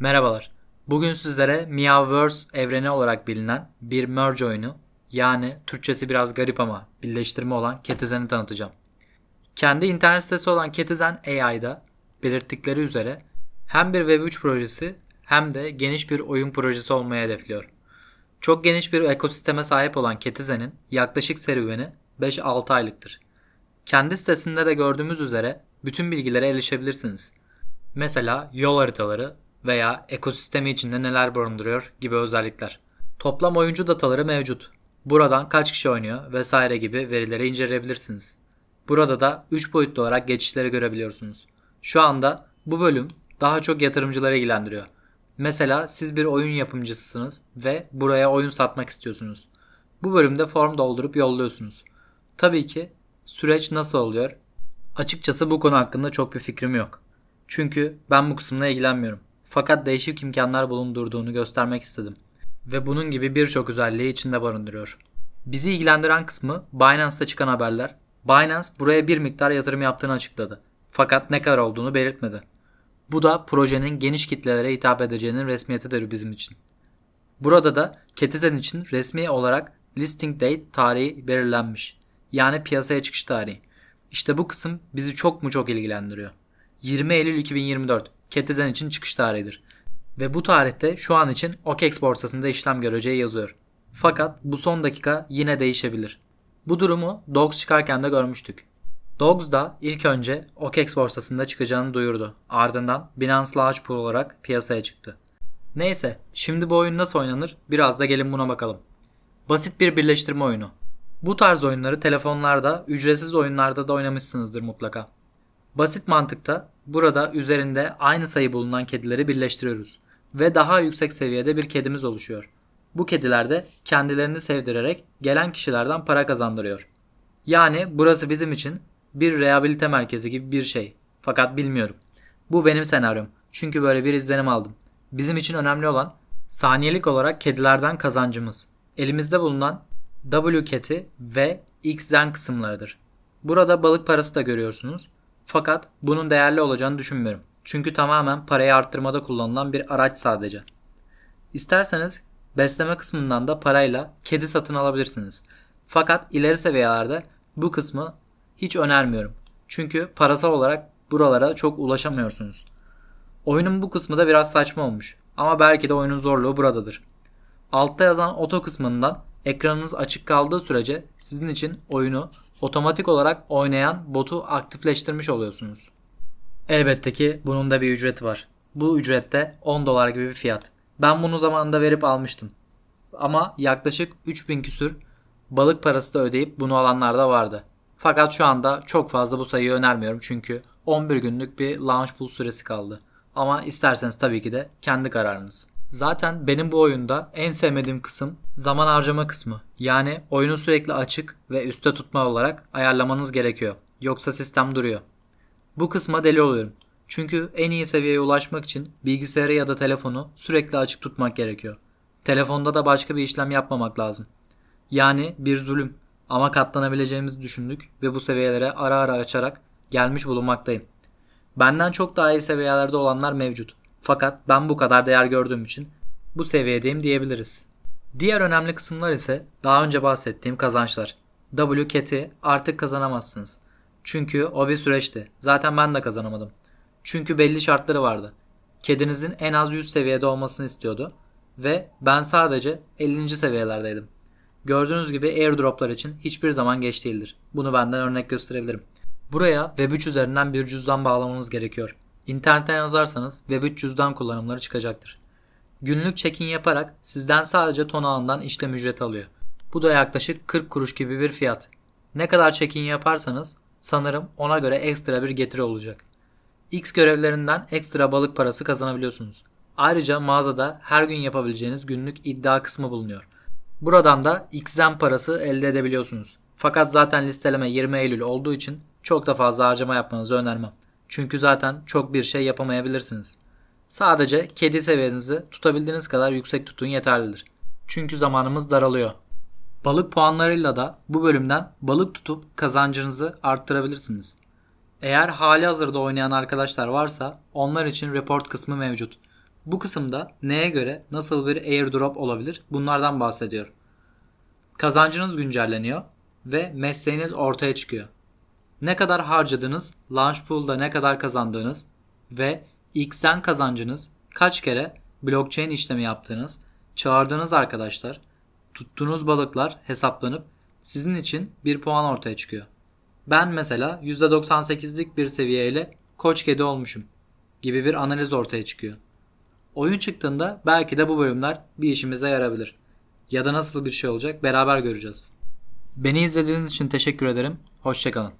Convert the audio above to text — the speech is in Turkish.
Merhabalar. Bugün sizlere Meowverse evreni olarak bilinen bir merge oyunu yani Türkçesi biraz garip ama birleştirme olan Ketizen'i tanıtacağım. Kendi internet sitesi olan Ketizen AI'da belirttikleri üzere hem bir Web3 projesi hem de geniş bir oyun projesi olmayı hedefliyor. Çok geniş bir ekosisteme sahip olan Ketizen'in yaklaşık serüveni 5-6 aylıktır. Kendi sitesinde de gördüğümüz üzere bütün bilgilere erişebilirsiniz. Mesela yol haritaları veya ekosistemi içinde neler barındırıyor gibi özellikler. Toplam oyuncu dataları mevcut. Buradan kaç kişi oynuyor vesaire gibi verileri inceleyebilirsiniz. Burada da 3 boyutlu olarak geçişleri görebiliyorsunuz. Şu anda bu bölüm daha çok yatırımcıları ilgilendiriyor. Mesela siz bir oyun yapımcısısınız ve buraya oyun satmak istiyorsunuz. Bu bölümde form doldurup yolluyorsunuz. Tabii ki süreç nasıl oluyor? Açıkçası bu konu hakkında çok bir fikrim yok. Çünkü ben bu kısımla ilgilenmiyorum. Fakat değişik imkanlar bulundurduğunu göstermek istedim. Ve bunun gibi birçok özelliği içinde barındırıyor. Bizi ilgilendiren kısmı Binance'da çıkan haberler. Binance buraya bir miktar yatırım yaptığını açıkladı. Fakat ne kadar olduğunu belirtmedi. Bu da projenin geniş kitlelere hitap edeceğinin resmiyetidir bizim için. Burada da Ketizen için resmi olarak listing date tarihi belirlenmiş. Yani piyasaya çıkış tarihi. İşte bu kısım bizi çok mu çok ilgilendiriyor. 20 Eylül 2024 Ketizen için çıkış tarihidir. Ve bu tarihte şu an için OKEX borsasında işlem göreceği yazıyor. Fakat bu son dakika yine değişebilir. Bu durumu Dogs çıkarken de görmüştük. Dogs da ilk önce OKEX borsasında çıkacağını duyurdu. Ardından Binance Launch Pool olarak piyasaya çıktı. Neyse, şimdi bu oyun nasıl oynanır? Biraz da gelin buna bakalım. Basit bir birleştirme oyunu. Bu tarz oyunları telefonlarda, ücretsiz oyunlarda da oynamışsınızdır mutlaka. Basit mantıkta burada üzerinde aynı sayı bulunan kedileri birleştiriyoruz ve daha yüksek seviyede bir kedimiz oluşuyor. Bu kediler de kendilerini sevdirerek gelen kişilerden para kazandırıyor. Yani burası bizim için bir rehabilite merkezi gibi bir şey. Fakat bilmiyorum. Bu benim senaryom. Çünkü böyle bir izlenim aldım. Bizim için önemli olan saniyelik olarak kedilerden kazancımız. Elimizde bulunan W keti ve XZen kısımlarıdır. Burada balık parası da görüyorsunuz. Fakat bunun değerli olacağını düşünmüyorum. Çünkü tamamen parayı arttırmada kullanılan bir araç sadece. İsterseniz besleme kısmından da parayla kedi satın alabilirsiniz. Fakat ileri seviyelerde bu kısmı hiç önermiyorum. Çünkü parasal olarak buralara çok ulaşamıyorsunuz. Oyunun bu kısmı da biraz saçma olmuş. Ama belki de oyunun zorluğu buradadır. Altta yazan oto kısmından ekranınız açık kaldığı sürece sizin için oyunu otomatik olarak oynayan botu aktifleştirmiş oluyorsunuz. Elbette ki bunun da bir ücreti var. Bu ücrette 10 dolar gibi bir fiyat. Ben bunu zamanında verip almıştım. Ama yaklaşık 3000 küsür balık parası da ödeyip bunu alanlar da vardı. Fakat şu anda çok fazla bu sayıyı önermiyorum çünkü 11 günlük bir launch pool süresi kaldı. Ama isterseniz tabii ki de kendi kararınız. Zaten benim bu oyunda en sevmediğim kısım zaman harcama kısmı. Yani oyunu sürekli açık ve üstte tutma olarak ayarlamanız gerekiyor. Yoksa sistem duruyor. Bu kısma deli oluyorum. Çünkü en iyi seviyeye ulaşmak için bilgisayarı ya da telefonu sürekli açık tutmak gerekiyor. Telefonda da başka bir işlem yapmamak lazım. Yani bir zulüm ama katlanabileceğimizi düşündük ve bu seviyelere ara ara açarak gelmiş bulunmaktayım. Benden çok daha iyi seviyelerde olanlar mevcut. Fakat ben bu kadar değer gördüğüm için bu seviyedeyim diyebiliriz. Diğer önemli kısımlar ise daha önce bahsettiğim kazançlar. W keti artık kazanamazsınız. Çünkü o bir süreçti. Zaten ben de kazanamadım. Çünkü belli şartları vardı. Kedinizin en az 100 seviyede olmasını istiyordu ve ben sadece 50. seviyelerdeydim. Gördüğünüz gibi airdroplar için hiçbir zaman geç değildir. Bunu benden örnek gösterebilirim. Buraya Web3 üzerinden bir cüzdan bağlamanız gerekiyor. İnternetten yazarsanız Web3 cüzdan kullanımları çıkacaktır. Günlük check-in yaparak sizden sadece ton ağından işlem ücreti alıyor. Bu da yaklaşık 40 kuruş gibi bir fiyat. Ne kadar check-in yaparsanız sanırım ona göre ekstra bir getiri olacak. X görevlerinden ekstra balık parası kazanabiliyorsunuz. Ayrıca mağazada her gün yapabileceğiniz günlük iddia kısmı bulunuyor. Buradan da XM parası elde edebiliyorsunuz. Fakat zaten listeleme 20 Eylül olduğu için çok da fazla harcama yapmanızı önermem. Çünkü zaten çok bir şey yapamayabilirsiniz. Sadece kedi seviyenizi tutabildiğiniz kadar yüksek tutun yeterlidir. Çünkü zamanımız daralıyor. Balık puanlarıyla da bu bölümden balık tutup kazancınızı arttırabilirsiniz. Eğer hali hazırda oynayan arkadaşlar varsa onlar için report kısmı mevcut. Bu kısımda neye göre nasıl bir airdrop olabilir bunlardan bahsediyor. Kazancınız güncelleniyor ve mesleğiniz ortaya çıkıyor. Ne kadar harcadınız, launch pool'da ne kadar kazandığınız ve X'ten kazancınız, kaç kere blockchain işlemi yaptığınız, çağırdığınız arkadaşlar, tuttuğunuz balıklar hesaplanıp sizin için bir puan ortaya çıkıyor. Ben mesela %98'lik bir seviyeyle koç kedi olmuşum gibi bir analiz ortaya çıkıyor. Oyun çıktığında belki de bu bölümler bir işimize yarabilir. Ya da nasıl bir şey olacak beraber göreceğiz. Beni izlediğiniz için teşekkür ederim. Hoşçakalın.